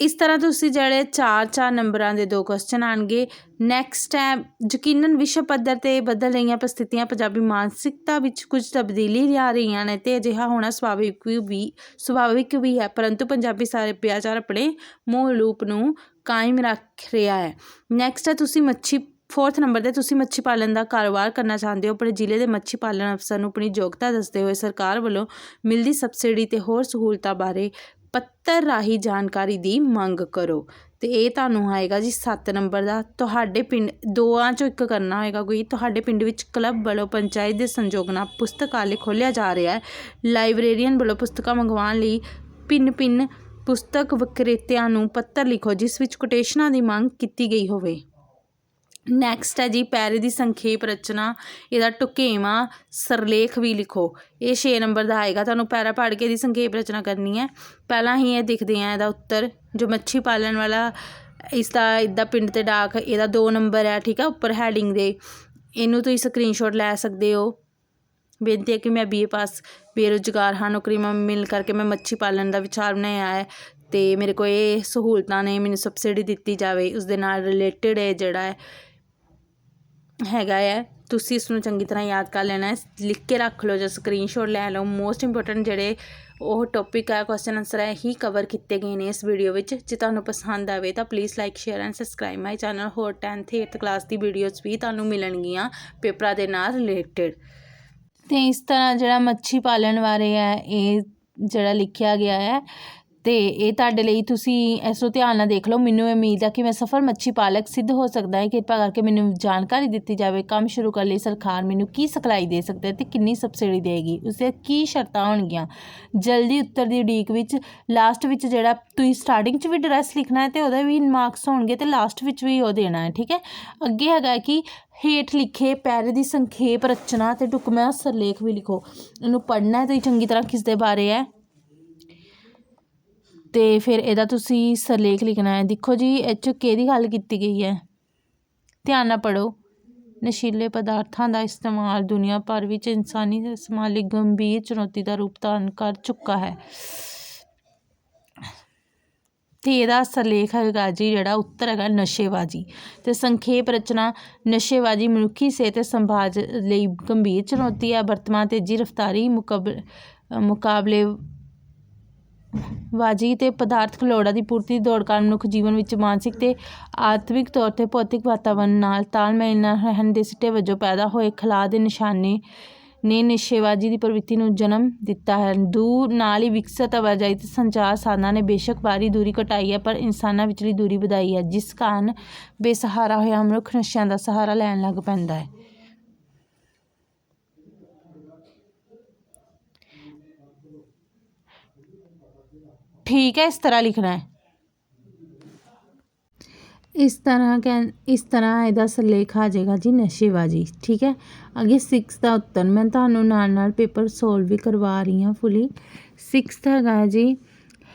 ਇਸ ਤਰ੍ਹਾਂ ਤੁਸੀਂ ਜਿਹੜੇ 4-4 ਨੰਬਰਾਂ ਦੇ ਦੋ ਕੁਐਸਚਨ ਆਣਗੇ। ਨੈਕਸਟ ਹੈ ਯਕੀਨਨ ਵਿਸ਼ਵ ਪੱਧਰ ਤੇ ਬਦਲ ਰਹੀਆਂ ਪਰਿਸਥਿਤੀਆਂ, ਪੰਜਾਬੀ ਮਾਨਸਿਕਤਾ ਵਿੱਚ ਕੁਝ ਤਬਦੀਲੀ ਲਿਆ ਰਹੀਆਂ ਨੇ ਤੇ ਅਜਿਹਾ ਹੋਣਾ ਸੁਭਾਵਿਕ ਵੀ ਸੁਭਾਵਿਕ ਵੀ ਹੈ, ਪਰੰਤੂ ਪੰਜਾਬੀ ਸਾਰੇ ਪਿਆਚਾਰ ਆਪਣੇ ਮੂਲ ਰੂਪ ਨੂੰ ਕਾਇਮ ਰੱਖ ਰਿਹਾ ਹੈ। ਨੈਕਸਟ ਹੈ, ਤੁਸੀਂ ਮੱਛੀ ਫੋਰਥ ਨੰਬਰ ਤੇ ਤੁਸੀਂ ਮੱਛੀ ਪਾਲਣ ਦਾ ਕਾਰੋਬਾਰ ਕਰਨਾ ਚਾਹੁੰਦੇ ਹੋ, ਆਪਣੇ ਜ਼ਿਲ੍ਹੇ ਦੇ ਮੱਛੀ ਪਾਲਣ ਅਫਸਰ ਨੂੰ ਆਪਣੀ ਯੋਗਤਾ ਦੱਸਦੇ ਹੋਏ ਸਰਕਾਰ ਵੱਲੋਂ ਮਿਲਦੀ ਸਬਸਿਡੀ ਤੇ ਹੋਰ ਸਹੂਲਤਾਂ ਬਾਰੇ ਪੱਤਰ ਰਾਹੀਂ ਜਾਣਕਾਰੀ ਦੀ ਮੰਗ ਕਰੋ। ਤੇ ਇਹ ਤੁਹਾਨੂੰ ਆਏਗਾ ਜੀ 7 ਨੰਬਰ ਦਾ। ਤੁਹਾਡੇ ਪਿੰਡ ਦੋਆਂ ਚੋਂ ਇੱਕ ਕਰਨਾ ਹੋਏਗਾ ਕੋਈ। ਤੁਹਾਡੇ ਪਿੰਡ ਵਿੱਚ ਕਲੱਬ ਵੱਲੋਂ ਪੰਚਾਇਤ ਦੇ ਸੰਯੋਗ ਨਾਲ ਪੁਸਤਕਾਲੇ ਖੋਲ੍ਹਿਆ ਜਾ ਰਿਹਾ ਹੈ। ਲਾਇਬ੍ਰੇਰੀਅਨ ਵੱਲੋਂ ਪੁਸਤਕਾਂ ਮੰਗਵਾਉਣ ਲਈ ਭਿੰਨ ਭਿੰਨ ਪੁਸਤਕ ਵਿਕਰੇਤਿਆਂ ਨੂੰ ਪੱਤਰ ਲਿਖੋ, ਜਿਸ ਵਿੱਚ ਕੋਟੇਸ਼ਨਾਂ ਦੀ ਮੰਗ ਕੀਤੀ ਗਈ ਹੋਵੇ। ਨੈਕਸਟ ਹੈ ਜੀ, ਪੈਰੇ ਦੀ ਸੰਖੇਪ ਰਚਨਾ, ਇਹਦਾ ਢੁਕੇਵਾਂ, ਸਰਲੇਖ ਵੀ ਲਿਖੋ। ਇਹ ਛੇ ਨੰਬਰ ਦਾ ਆਏਗਾ, ਤੁਹਾਨੂੰ ਪੈਰਾ ਪੜ੍ਹ ਕੇ ਇਹਦੀ ਸੰਖੇਪ ਰਚਨਾ ਕਰਨੀ ਹੈ। ਪਹਿਲਾਂ ਹੀ ਇਹ ਦਿਖਦੇ ਹਾਂ ਇਹਦਾ ਉੱਤਰ, ਜੋ ਮੱਛੀ ਪਾਲਣ ਵਾਲਾ ਇਸ ਦਾ ਇਦਾਂ ਪਿੰਡ ਤੇ ਡਾਕ, ਇਹਦਾ 2 ਨੰਬਰ ਹੈ, ਠੀਕ ਹੈ, ਉੱਪਰ ਹੈਡਿੰਗ ਦੇ। ਇਹਨੂੰ ਤੁਸੀਂ ਸਕਰੀਨਸ਼ਾਟ ਲੈ ਸਕਦੇ ਹੋ। ਬੇਨਤੀ ਹੈ ਕਿ ਮੈਂ ਬੀਏ ਪਾਸ ਬੇਰੁਜ਼ਗਾਰ ਹਾਂ, ਨੌਕਰੀ ਮੈਂ, ਮਿਲ ਕਰਕੇ ਮੈਂ ਮੱਛੀ ਪਾਲਣ ਦਾ ਵਿਚਾਰ ਬਣਾਇਆ ਹੈ। ਤੇ ਮੇਰੇ ਕੋਲ ਇਹ ਸਹੂਲਤਾਂ ਨੇ, ਮੈਨੂੰ ਸਬਸਿਡੀ ਦਿੱਤੀ ਜਾਵੇ ਉਸ ਦੇ ਨਾਲ ਰਿਲੇਟਡ ਹੈ ਜਿਹੜਾ ਹੈ ਹੈਗਾ ਹੈ ਤੁਸੀਂ ਇਸ ਨੂੰ ਚੰਗੀ ਤਰ੍ਹਾਂ ਯਾਦ ਕਰ ਲੈਣਾ। ਹੈ ਲਿਖ ਕੇ ਰੱਖ ਲਓ ਜਾਂ ਸਕਰੀਨਸ਼ਾਟ ਲੈ ਲਓ। ਮੋਸਟ ਇੰਪੋਰਟੈਂਟ ਜਿਹੜੇ ਉਹ ਟੌਪਿਕ ਹੈ ਕੁਐਸਚਨ ਆਨਸਰ ਹੈ ਹੀ ਕਵਰ ਕੀਤੇ ਗਏ ਨੇ ਇਸ ਵੀਡੀਓ ਵਿੱਚ। ਜੇ ਤੁਹਾਨੂੰ ਪਸੰਦ ਆਵੇ ਤਾਂ please like share and subscribe my channel ਹੋਰ 10th 8th ਕਲਾਸ ਦੀ ਵੀਡੀਓਜ਼ ਵੀ ਤੁਹਾਨੂੰ ਮਿਲਣਗੀਆਂ ਪੇਪਰਾਂ ਦੇ ਨਾਲ ਰਿਲੇਟਡ ਤੇ ਇਸ ਤਰ੍ਹਾਂ ਜਿਹੜਾ ਮੱਛੀ ਪਾਲਣ ਬਾਰੇ ਹੈ ਇਹ ਜਿਹੜਾ ਲਿਖਿਆ ਗਿਆ ਹੈ ਤੇ ਇਹ ਤੁਹਾਡੇ ਲਈ ਤੁਸੀਂ ਇਸ ਨੂੰ ਧਿਆਨ ਨਾਲ ਦੇਖ ਲਓ। ਮੈਨੂੰ ਉਮੀਦ ਹੈ ਕਿ ਮੈਂ ਸਫਲ ਮੱਛੀ ਪਾਲਕ ਸਿੱਧ ਹੋ ਸਕਦਾ ਹੈ। ਕਿਰਪਾ ਕਰਕੇ ਮੈਨੂੰ ਜਾਣਕਾਰੀ ਦਿੱਤੀ ਜਾਵੇ। ਕੰਮ ਸ਼ੁਰੂ ਕਰਨ ਲਈ ਸਰਕਾਰ ਮੈਨੂੰ ਕੀ ਸਿਖਲਾਈ ਦੇ ਸਕਦੀ ਹੈ ਤੇ ਕਿੰਨੀ ਸਬਸਿਡੀ ਦੇਗੀ? ਉਸੇ ਕੀ ਸ਼ਰਤਾਂ ਹੋਣਗੀਆਂ? ਜਲਦੀ ਉੱਤਰ ਦੀ ਉਡੀਕ ਵਿੱਚ ਲਾਸਟ ਵਿੱਚ ਜਿਹੜਾ ਤੁਸੀਂ ਸਟਾਰਟਿੰਗ 'ਚ ਵੀ ਐਡਰੈਸ ਲਿਖਣਾ ਹੈ ਤੇ ਉਹਦੇ ਵੀ ਮਾਰਕਸ ਹੋਣਗੇ ਤੇ ਲਾਸਟ ਵਿੱਚ ਵੀ ਉਹ ਦੇਣਾ ਹੈ, ਠੀਕ ਹੈ? ਅੱਗੇ ਹੈਗਾ ਕਿ ਹੇਠ ਲਿਖੇ ਪੈਰੇ ਦੀ ਸੰਖੇਪ ਰਚਨਾ ਤੇ ਢੁਕਵਾਂ ਸਰਲੇਖ ਵੀ ਲਿਖੋ। ਇਹਨੂੰ ਪੜ੍ਹਨਾ ਹੈ ਤੇ ਚੰਗੀ ਤਰ੍ਹਾਂ ਕਿਸ ਦੇ ਬਾਰੇ ਹੈ? ਅਤੇ ਫਿਰ ਇਹਦਾ ਤੁਸੀਂ ਸਰਲੇਖ ਲਿਖਣਾ ਹੈ। ਦੇਖੋ ਜੀ, ਇਹ 'ਚ ਕਿਹਦੀ ਗੱਲ ਕੀਤੀ ਗਈ ਹੈ? ਧਿਆਨ ਨਾਲ ਪੜ੍ਹੋ। ਨਸ਼ੀਲੇ ਪਦਾਰਥਾਂ ਦਾ ਇਸਤੇਮਾਲ ਦੁਨੀਆ ਭਰ ਵਿੱਚ ਇਨਸਾਨੀ ਸਮਾਜ ਲਈ ਗੰਭੀਰ ਚੁਣੌਤੀ ਦਾ ਰੂਪ ਧਾਰਨ ਕਰ ਚੁੱਕਾ ਹੈ। ਤੇ ਇਹਦਾ ਸਰਲੇਖ ਹੈਗਾ ਜੀ, ਜਿਹੜਾ ਉੱਤਰ ਹੈਗਾ ਨਸ਼ੇਬਾਜੀ। ਤੇ ਸੰਖੇਪ ਰਚਨਾ, ਨਸ਼ੇਬਾਜੀ ਮਨੁੱਖੀ ਸਿਹਤ ਤੇ ਸੰਭਾਜ ਲਈ ਗੰਭੀਰ ਚੁਣੌਤੀ ਹੈ। ਵਰਤਮਾਨ ਤੇਜ਼ੀ ਰਫਤਾਰੀ ਮੁਕਾਬਲੇ ਮੁਕਾਬਲੇ ਵਾਜੀ ਤੇ ਪਦਾਰਥਕ ਲੋੜਾਂ ਦੀ ਪੂਰਤੀ ਦੀ ਦੌੜ ਕਾਰਨ ਮਨੁੱਖ ਜੀਵਨ ਵਿੱਚ ਮਾਨਸਿਕ ਤੇ ਆਤਮਿਕ ਤੌਰ ਤੇ ਭੌਤਿਕ ਵਾਤਾਵਰਣ ਨਾਲ ਤਾਲਮੇਲ ਨਾ ਰਹਿਣ ਦੇ ਸਿੱਟੇ ਵਜੋਂ ਪੈਦਾ ਹੋਏ ਖਲਾਅ ਦੇ ਨਿਸ਼ਾਨੇ ਨੇ ਨਸ਼ੇਬਾਜ਼ੀ ਦੀ ਪ੍ਰਵਿਰਤੀ ਨੂੰ ਜਨਮ ਦਿੱਤਾ ਹੈ। ਦੂਰ ਨਾਲ ਹੀ ਵਿਕਸਿਤ ਆਵਾਜਾਈ ਤੇ ਸੰਚਾਰ ਸਾਧਨਾਂ ਨੇ ਬੇਸ਼ੱਕ ਬਾਹਰੀ ਦੂਰੀ ਘਟਾਈ ਹੈ, ਪਰ ਇਨਸਾਨਾਂ ਵਿਚਲੀ ਦੂਰੀ ਵਧਾਈ ਹੈ, ਜਿਸ ਕਾਰਨ ਬੇਸਹਾਰਾ ਹੋਇਆ ਮਨੁੱਖ ਨਸ਼ਿਆਂ ਦਾ ਸਹਾਰਾ ਲੈਣ ਲੱਗ ਪੈਂਦਾ ਹੈ। ਠੀਕ ਹੈ, ਇਸ ਤਰ੍ਹਾਂ ਲਿਖਣਾ ਹੈ। ਇਸ ਤਰ੍ਹਾਂ ਕਹਿ, ਇਸ ਤਰ੍ਹਾਂ ਇਹਦਾ ਸਿਰਲੇਖ ਆ ਜਾਏਗਾ ਜੀ ਨਸ਼ੇਬਾਜੀ, ਠੀਕ ਹੈ। ਅੱਗੇ 6 ਦਾ ਉੱਤਰ, ਮੈਂ ਤੁਹਾਨੂੰ ਨਾਲ ਨਾਲ ਪੇਪਰ ਸੋਲਵ ਵੀ ਕਰਵਾ ਰਹੀ ਹਾਂ ਫੁੱਲੀ 6 ਹੈਗਾ ਹੈ ਜੀ,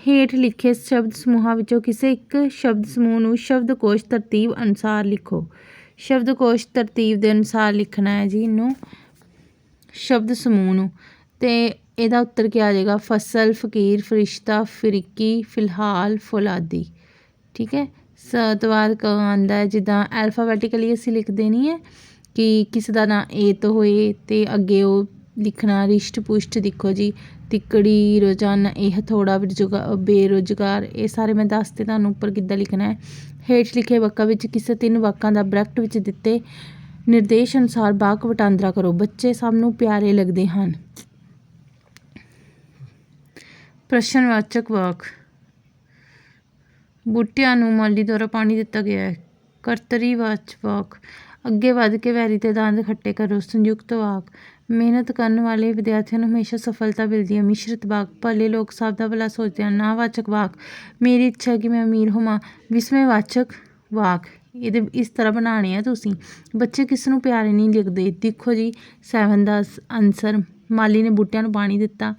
ਹੇਠ ਲਿਖੇ ਸ਼ਬਦ ਸਮੂਹਾਂ ਵਿੱਚੋਂ ਕਿਸੇ ਇੱਕ ਸ਼ਬਦ ਸਮੂਹ ਨੂੰ ਸ਼ਬਦਕੋਸ਼ ਤਰਤੀਬ ਅਨੁਸਾਰ ਲਿਖੋ। ਸ਼ਬਦਕੋਸ਼ ਤਰਤੀਬ ਦੇ ਅਨੁਸਾਰ ਲਿਖਣਾ ਹੈ ਜੀ ਇਹਨੂੰ, ਸ਼ਬਦ ਸਮੂਹ ਨੂੰ। ਤੇ ਇਹਦਾ ਉੱਤਰ ਕੀ ਆ ਜਾਏਗਾ? ਫਸਲ, ਫਕੀਰ, ਫਰਿਸ਼ਤਾ, ਫਿਰਕੀ, ਫਿਲਹਾਲ, ਫੌਲਾਦੀ। ਠੀਕ ਹੈ? ਸ ਤੋਂ ਬਾਅਦ ਕ ਆਉਂਦਾ ਹੈ, ਜਿੱਦਾਂ ਐਲਫਾਬੈਟਿਕਲੀ ਅਸੀਂ ਲਿਖਦੇ ਨਹੀਂ ਹੈ ਕਿ ਕਿਸੇ ਦਾ ਨਾਂ ਏ ਤੋਂ ਹੋਏ ਤੇ ਅੱਗੇ ਉਹ ਲਿਖਣਾ, ਰਿਸ਼ਟ ਪੁਸ਼ਟ ਦੇਖੋ ਜੀ। ਤਿੱਕੜੀ, ਰੋਜ਼ਾਨਾ, ਇਹ ਥੋੜਾ ਬੇਰੁਜ਼ਗਾਰ, ਇਹ ਸਾਰੇ ਮੈਂ ਦੱਸਤੇ ਤੁਹਾਨੂੰ ਉੱਪਰ ਕਿੱਦਾਂ ਲਿਖਣਾ ਹੈ। ਹੇਠ ਲਿਖੇ ਵਾਕਾਂ ਵਿੱਚ ਕਿਸੇ ਤਿੰਨ ਵਾਕਾਂ ਦਾ ਬ੍ਰੈਕਟ ਵਿੱਚ ਦਿੱਤੇ ਨਿਰਦੇਸ਼ ਅਨੁਸਾਰ ਵਾਕ ਵਟਾਂਦਰਾ ਕਰੋ। ਬੱਚੇ ਸਭ ਨੂੰ ਪਿਆਰੇ ਲੱਗਦੇ ਹਨ। ਪ੍ਰਸ਼ਨਵਾਚਕ ਵਾਕ। ਬੂਟਿਆਂ ਨੂੰ ਮਾਲੀ ਦੁਆਰਾ ਪਾਣੀ ਦਿੱਤਾ ਗਿਆ ਹੈ। ਕਰਤਰੀ ਵਾਕ। ਅੱਗੇ ਵੱਧ ਕੇ ਵੈਰੀ ਤੇ ਦੰਦ ਖੱਟੇ ਕਰੋ, ਸੰਯੁਕਤ ਵਾਕ। ਮਿਹਨਤ ਕਰਨ ਵਾਲੇ ਵਿਦਿਆਰਥੀਆਂ ਨੂੰ ਹਮੇਸ਼ਾ ਸਫਲਤਾ ਮਿਲਦੀ ਹੈ। ਮਿਸ਼ਰਤ ਵਾਕ। ਭਲੇ ਲੋਕ ਸਭ ਦਾ ਭਲਾ ਸੋਚਦੇ ਹਨ। ਨਾਵਾਚਕ ਵਾਕ। ਮੇਰੀ ਇੱਛਾ ਹੈ ਕਿ ਮੈਂ ਅਮੀਰ ਹੋਵਾਂ। ਵਿਸਮੇਵਾਚਕ ਵਾਕ। ਇਹਦੇ ਇਸ ਤਰ੍ਹਾਂ ਬਣਾਉਣੇ ਆ ਤੁਸੀਂ। ਬੱਚੇ ਕਿਸ ਨੂੰ ਪਿਆਰੇ ਨਹੀਂ ਲਿਖਦੇ? ਦੇਖੋ ਜੀ 7 ਦਾ ਆਨਸਰ ਮਾਲੀ ਨੇ ਬੂਟਿਆਂ ਨੂੰ ਪਾਣੀ ਦਿੱਤਾ।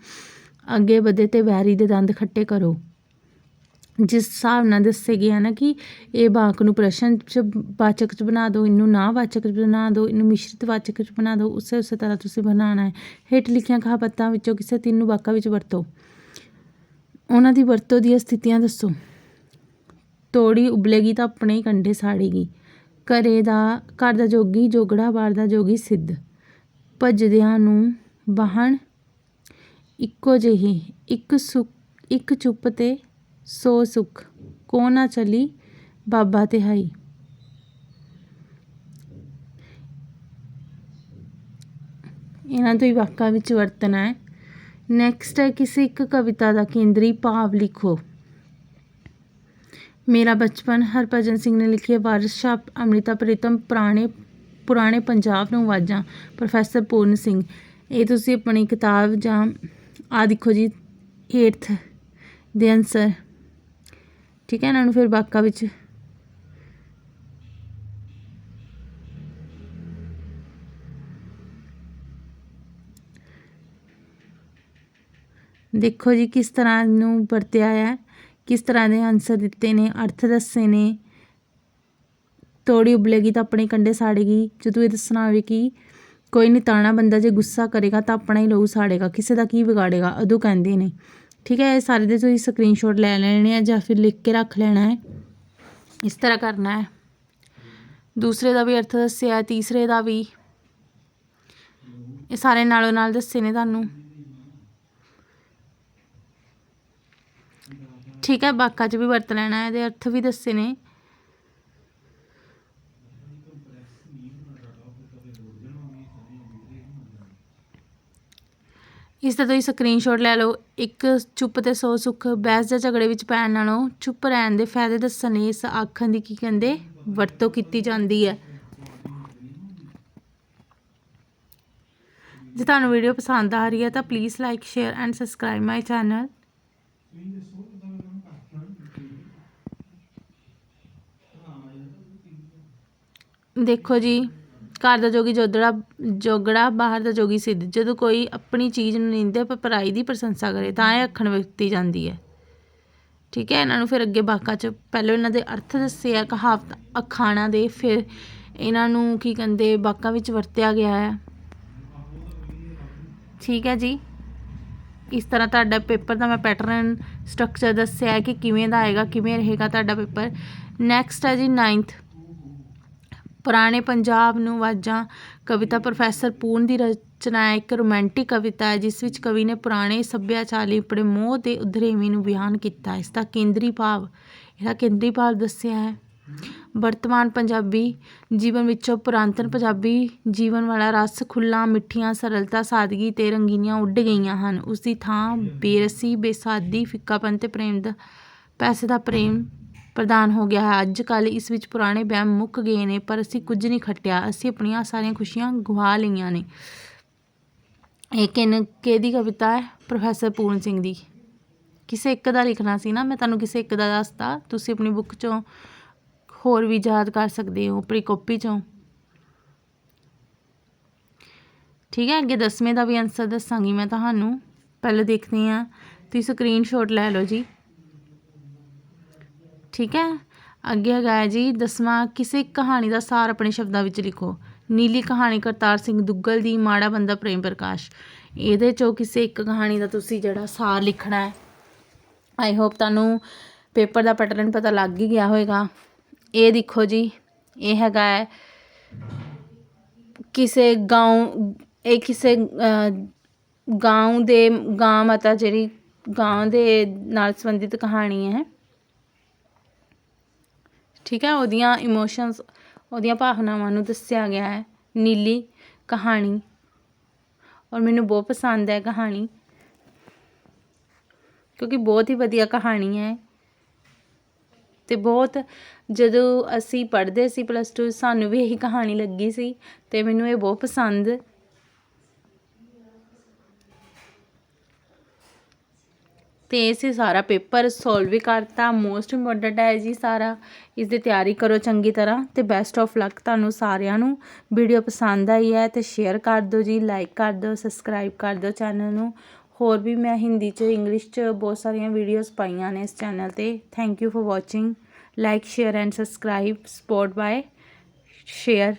ਅੱਗੇ ਵਧੇ ਤੇ ਵੈਰੀ ਦੇ ਦੰਦ ਖੱਟੇ ਕਰੋ। ਜਿਸ ਹਿਸਾਬ ਨਾਲ ਦੱਸੇ ਗਿਆ ਨਾ ਕਿ ਇਹ ਵਾਕ ਨੂੰ ਪ੍ਰਸ਼ਨ ਚ ਵਾਚਕ ਚ ਬਣਾ ਦਿਓ ਇਹਨੂੰ ਨਾ ਵਾਚਕ ਚ ਬਣਾ ਦਿਓ ਇਹਨੂੰ ਮਿਸ਼ਰਿਤ ਵਾਚਕ ਚ ਬਣਾ ਦਿਓ ਉਸੇ ਉਸੇ ਤਰ੍ਹਾਂ ਤੁਸੀਂ ਬਣਾਉਣਾ ਹੈ। ਹੇਠ ਲਿਖੀਆਂ ਕਹਾਵਤਾਂ ਵਿੱਚੋਂ ਕਿਸੇ ਤਿੰਨ ਨੂੰ ਵਾਕਾਂ ਵਿੱਚ ਵਰਤੋ। ਉਹਨਾਂ ਦੀ ਵਰਤੋਂ ਦੀਆਂ ਸਥਿਤੀਆਂ ਦੱਸੋ। ਤੋੜੀ ਉਬਲੇਗੀ ਤਾਂ ਆਪਣੇ ਹੀ ਕੰਢੇ ਸਾੜੇਗੀ। ਘਰੇ ਦਾ, ਘਰ ਦਾ ਜੋਗੀ, ਜੋਗੜਾ ਬਾਰ ਦਾ ਜੋਗੀ ਸਿੱਧ। ਭੱਜਦਿਆਂ ਨੂੰ ਵਾਹਣ ਇੱਕੋ ਜਿਹੀ, ਇੱਕ ਸੁੱਖ ਇੱਕ ਚੁੱਪ ਤੇ ਸੌ ਸੁੱਖ। ਕੋ ਨਾ ਚਲੀ? ਬਾਬਾ ਤਿਹਾਈ। ਇਹਨਾਂ ਤੋਂ ਹੀ ਵਾਕਾਂ ਵਿੱਚ ਵਰਤਣਾ ਹੈ। ਨੈਕਸਟ ਹੈ, ਕਿਸੇ ਇੱਕ ਕਵਿਤਾ ਦਾ ਕੇਂਦਰੀ ਭਾਵ ਲਿਖੋ। ਮੇਰਾ ਬਚਪਨ, ਹਰਭਜਨ ਸਿੰਘ ਨੇ ਲਿਖੀ ਹੈ ਵਾਰਿਸ ਸ਼ਾਹ ਅੰਮ੍ਰਿਤਾ ਪ੍ਰੀਤਮ, ਪੁਰਾਣੇ ਪੁਰਾਣੇ ਪੰਜਾਬ ਨੂੰ ਆਵਾਜ਼ਾਂ। ਪ੍ਰੋਫੈਸਰ ਪੂਰਨ ਸਿੰਘ, ਇਹ ਤੁਸੀਂ ਆਪਣੀ ਕਿਤਾਬ ਜਾਂ ਆ ਦੇਖੋ ਜੀ 8th ਦੇ ਆਨਸਰ ਠੀਕ ਹੈ, ਇਹਨਾਂ ਨੂੰ ਫਿਰ ਵਾਕਾਂ ਵਿੱਚ। ਦੇਖੋ ਜੀ, ਕਿਸ ਤਰ੍ਹਾਂ ਨੂੰ ਵਰਤਿਆ ਹੈ, ਕਿਸ ਤਰ੍ਹਾਂ ਦੇ ਆਨਸਰ ਦਿੱਤੇ ਨੇ, ਅਰਥ ਦੱਸੇ ਨੇ। ਤੋੜੀ ਉਬਲੇਗੀ ਤਾਂ ਆਪਣੇ ਕੰਡੇ ਸਾੜੇਗੀ। ਜਦੋਂ ਇਹ ਦੱਸਣਾ ਹੋਵੇ ਕਿ ਕੋਈ ਨਿਤਾਣਾ ਬੰਦਾ ਜੇ ਗੁੱਸਾ ਕਰੇਗਾ ਤਾਂ ਆਪਣਾ ਹੀ ਲਹੂ ਸਾੜੇਗਾ ਕਿਸੇ ਦਾ ਕੀ ਵਿਗਾੜੇਗਾ ਉਦੋਂ ਕਹਿੰਦੇ ਨੇ। ਠੀਕ ਹੈ ਇਹ ਸਾਰੇ ਦੇ ਤੁਸੀਂ ਸਕਰੀਨਸ਼ਾਟ ਲੈ ਲੈਣੇ ਆ ਜਾਂ ਫਿਰ ਲਿਖ ਕੇ ਰੱਖ ਲੈਣਾ ਹੈ। ਇਸ ਤਰ੍ਹਾਂ ਕਰਨਾ ਹੈ। ਦੂਸਰੇ ਦਾ ਵੀ ਅਰਥ ਦੱਸਿਆ ਹੈ, ਤੀਸਰੇ ਦਾ ਵੀ। ਇਹ ਸਾਰੇ ਨਾਲੋਂ ਨਾਲ ਦੱਸੇ ਨੇ ਤੁਹਾਨੂੰ। ਠੀਕ ਹੈ ਬਾਕਾਂ 'ਚ ਵੀ ਵਰਤ ਲੈਣਾ ਹੈ ਇਹਦੇ ਅਰਥ ਵੀ ਦੱਸੇ ਨੇ। ਇਸ ਦਾ ਤੁਸੀਂ ਸਕਰੀਨਸ਼ਾਟ ਲੈ ਲਓ, ਇੱਕ ਚੁੱਪ ਤੇ ਸੌ ਸੁੱਖ, ਬਹਿਸ ਜਾਂ ਝਗੜੇ ਵਿੱਚ ਪੈਣ ਨਾਲੋਂ ਚੁੱਪ ਰਹਿਣ ਦੇ ਫਾਇਦੇ ਦੱਸਣ ਲਈ ਇਸ ਆਖਣ ਦੀ ਕੀ ਕਹਿੰਦੇ, ਵਰਤੋਂ ਕੀਤੀ ਜਾਂਦੀ ਹੈ। ਜੇ ਤੁਹਾਨੂੰ ਵੀਡੀਓ ਪਸੰਦ ਆ ਰਹੀ ਹੈ ਤਾਂ please like share and subscribe my channel ਦੇਖੋ ਜੀ ਘਰ ਦਾ ਜੋਗੀ ਜੋਦੜਾ ਜੋਗੜਾ, ਬਾਹਰ ਦਾ ਜੋਗੀ ਸਿੱਧ, ਜਦੋਂ ਕੋਈ ਆਪਣੀ ਚੀਜ਼ ਨੂੰ ਨਿੰਦੇ ਪਰ ਪਰਾਈ ਦੀ ਪ੍ਰਸ਼ੰਸਾ ਕਰੇ, ਤਾਂ ਇਹ ਅੱਖਣ ਵਰਤੀ ਜਾਂਦੀ ਹੈ। ਠੀਕ ਹੈ, ਇਹਨਾਂ ਨੂੰ ਫਿਰ ਅੱਗੇ ਬਾਕਾਂ ਚ, ਪਹਿਲਾਂ ਇਹਨਾਂ ਦੇ ਅਰਥ ਦੱਸੇ ਆ, ਕਹਾਵਤ, ਅਖਾਣਾ ਦੇ, ਫਿਰ ਇਹਨਾਂ ਨੂੰ ਕੀ ਕਹਿੰਦੇ, ਬਾਕਾਂ ਵਿੱਚ ਵਰਤਿਆ ਗਿਆ ਹੈ। ਠੀਕ ਹੈ ਜੀ। ਇਸ ਤਰ੍ਹਾਂ ਤੁਹਾਡਾ ਪੇਪਰ ਦਾ ਮੈਂ ਪੈਟਰਨ ਸਟਰਕਚਰ ਦੱਸਿਆ ਹੈ ਕਿ ਕਿਵੇਂ ਦਾ ਆਏਗਾ, ਕਿਵੇਂ ਰਹੇਗਾ ਤੁਹਾਡਾ ਪੇਪਰ। ਨੈਕਸਟ ਹੈ ਜੀ 9th ਪੁਰਾਣੇ ਪੰਜਾਬ ਨੂੰ ਵਾਜਾਂ, ਕਵਿਤਾ ਪ੍ਰੋਫੈਸਰ ਪੂਰਨ ਦੀ ਰਚਨਾ ਇੱਕ ਰੋਮਾਂਟਿਕ ਕਵਿਤਾ ਹੈ, ਜਿਸ ਵਿੱਚ ਕਵੀ ਨੇ ਪੁਰਾਣੇ ਸੱਭਿਆਚਾਰ ਲਈ ਆਪਣੇ ਮੋਹ ਦੇ ਉਦਰੇਵੇਂ ਨੂੰ ਬਿਆਨ ਕੀਤਾ। ਇਸ ਦਾ ਕੇਂਦਰੀ ਭਾਵ, ਇਹਦਾ ਕੇਂਦਰੀ ਭਾਵ ਦੱਸਿਆ ਹੈ, ਵਰਤਮਾਨ ਪੰਜਾਬੀ ਜੀਵਨ ਵਿੱਚੋਂ ਪੁਰਾਤਨ ਪੰਜਾਬੀ ਜੀਵਨ ਵਾਲਾ ਰਸ ਖੁੱਲਾ ਮਿੱਠੀਆਂ, ਸਰਲਤਾ, ਸਾਦਗੀ ਤੇ ਰੰਗੀਨੀਆਂ ਉੱਡ ਗਈਆਂ ਹਨ। ਉਸ ਦੀ ਥਾਂ ਬੇਰਸੀ, ਬੇਸਾਦੀ, ਫਿੱਕਾਪਨ ਤੇ ਪ੍ਰੇਮ ਦਾ, ਪੈਸੇ ਦਾ ਪ੍ਰੇਮ ਪ੍ਰਦਾਨ ਹੋ ਗਿਆ ਹੈ। ਅੱਜ ਕੱਲ੍ਹ ਇਸ ਵਿੱਚ ਪੁਰਾਣੇ ਵਹਿਮ ਮੁੱਕ ਗਏ ਨੇ, ਪਰ ਅਸੀਂ ਕੁਝ ਨਹੀਂ ਖੱਟਿਆ। ਅਸੀਂ ਆਪਣੀਆਂ ਸਾਰੀਆਂ ਖੁਸ਼ੀਆਂ ਗਵਾ ਲਈਆਂ ਨੇ। ਇਹ ਕਿਨ, ਕਿਹਦੀ ਕਵਿਤਾ ਹੈ? ਪ੍ਰੋਫੈਸਰ ਪੂਰਨ ਸਿੰਘ ਦੀ। ਕਿਸੇ ਇੱਕ ਦਾ ਲਿਖਣਾ ਸੀ ਨਾ, ਮੈਂ ਤੁਹਾਨੂੰ ਕਿਸੇ ਇੱਕ ਦਾ ਦੱਸਤਾ। ਤੁਸੀਂ ਆਪਣੀ ਬੁੱਕ ਚੋਂ ਹੋਰ ਵੀ ਯਾਦ ਕਰ ਸਕਦੇ ਹੋ, ਆਪਣੀ ਕਾਪੀ ਚੋਂ। ਠੀਕ ਹੈ, ਅੱਗੇ ਦਸਵੇਂ ਦਾ ਵੀ ਆਨਸਰ ਦੱਸਾਂਗੀ ਮੈਂ ਤੁਹਾਨੂੰ। ਪਹਿਲਾਂ ਦੇਖਦੇ ਹਾਂ। ਤੁਸੀਂ ਸਕਰੀਨਸ਼ਾਟ ਲੈ ਲਓ ਜੀ। ਠੀਕ ਹੈ ਅੱਗੇ ਹੈਗਾ ਹੈ ਜੀ ਦਸਵਾਂ ਕਿਸੇ ਕਹਾਣੀ ਦਾ ਸਾਰ ਆਪਣੇ ਸ਼ਬਦਾਂ ਵਿੱਚ ਲਿਖੋ ਨੀਲੀ ਕਹਾਣੀ ਕਰਤਾਰ ਸਿੰਘ ਦੁੱਗਲ ਦੀ ਮਾੜਾ ਬੰਦਾ ਪ੍ਰੇਮ ਪ੍ਰਕਾਸ਼ ਇਹਦੇ ਚੋਂ ਕਿਸੇ ਇੱਕ ਕਹਾਣੀ ਦਾ ਤੁਸੀਂ ਜਿਹੜਾ ਸਾਰ ਲਿਖਣਾ ਹੈ ਆਈ ਹੋਪ ਤੁਹਾਨੂੰ ਪੇਪਰ ਦਾ ਪੈਟਰਨ ਪਤਾ ਲੱਗ ਹੀ ਗਿਆ ਹੋਵੇਗਾ ਇਹ ਦੇਖੋ ਜੀ ਇਹ ਹੈਗਾ ਹੈ ਕਿਸੇ گاؤں ਇਹ ਕਿਸੇ گاؤں ਦੇ ਗਾਂ ਮਾਤਾ ਜਿਹੜੀ ਗਾਂ ਦੇ ਨਾਲ ਸੰਬੰਧਿਤ ਕਹਾਣੀ ਹੈ ਠੀਕ ਹੈ? ਉਹਦੀਆਂ ਇਮੋਸ਼ਨਸ ਉਹਦੀਆਂ ਭਾਵਨਾਵਾਂ ਨੂੰ ਦੱਸਿਆ ਗਿਆ ਹੈ। ਨੀਲੀ ਕਹਾਣੀ। ਔਰ ਮੈਨੂੰ ਬਹੁਤ ਪਸੰਦ ਹੈ ਕਹਾਣੀ। ਕਿਉਂਕਿ ਬਹੁਤ ਹੀ ਵਧੀਆ ਕਹਾਣੀ ਹੈ। ਤੇ ਬਹੁਤ ਜਦੋਂ ਅਸੀਂ ਪੜ੍ਹਦੇ ਸੀ ਪਲੱਸ 2 ਸਾਨੂੰ ਵੀ ਇਹੀ ਕਹਾਣੀ ਲੱਗੀ ਸੀ। ਤੇ ਮੈਨੂੰ ਇਹ ਬਹੁਤ ਪਸੰਦ ਤੇ ਅਸੀਂ ਸਾਰਾ ਪੇਪਰ ਸੋਲਵ ਵੀ ਕਰਤਾ ਮੋਸਟ ਇੰਪੋਰਟੈਂਟ ਹੈ ਜੀ ਸਾਰਾ। ਇਸ ਦੀ ਤਿਆਰੀ ਕਰੋ ਚੰਗੀ ਤਰ੍ਹਾਂ ਤੇ ਬੈਸਟ ਆਫ ਲੱਕ ਤੁਹਾਨੂੰ ਸਾਰਿਆਂ ਨੂੰ। ਵੀਡੀਓ ਪਸੰਦ ਆਈ ਹੈ ਤੇ ਸ਼ੇਅਰ ਕਰ ਦਿਓ ਜੀ ਲਾਈਕ ਕਰ ਦਿਓ ਸਬਸਕ੍ਰਾਈਬ ਕਰ ਦਿਓ ਚੈਨਲ ਨੂੰ। ਹੋਰ ਵੀ ਮੈਂ ਹਿੰਦੀ 'ਚ ਇੰਗਲਿਸ਼ 'ਚ ਬਹੁਤ ਸਾਰੀਆਂ ਵੀਡੀਓਜ਼ ਪਾਈਆਂ ਨੇ ਇਸ ਚੈਨਲ ਤੇ। Thank you for watching like share and subscribe support bye share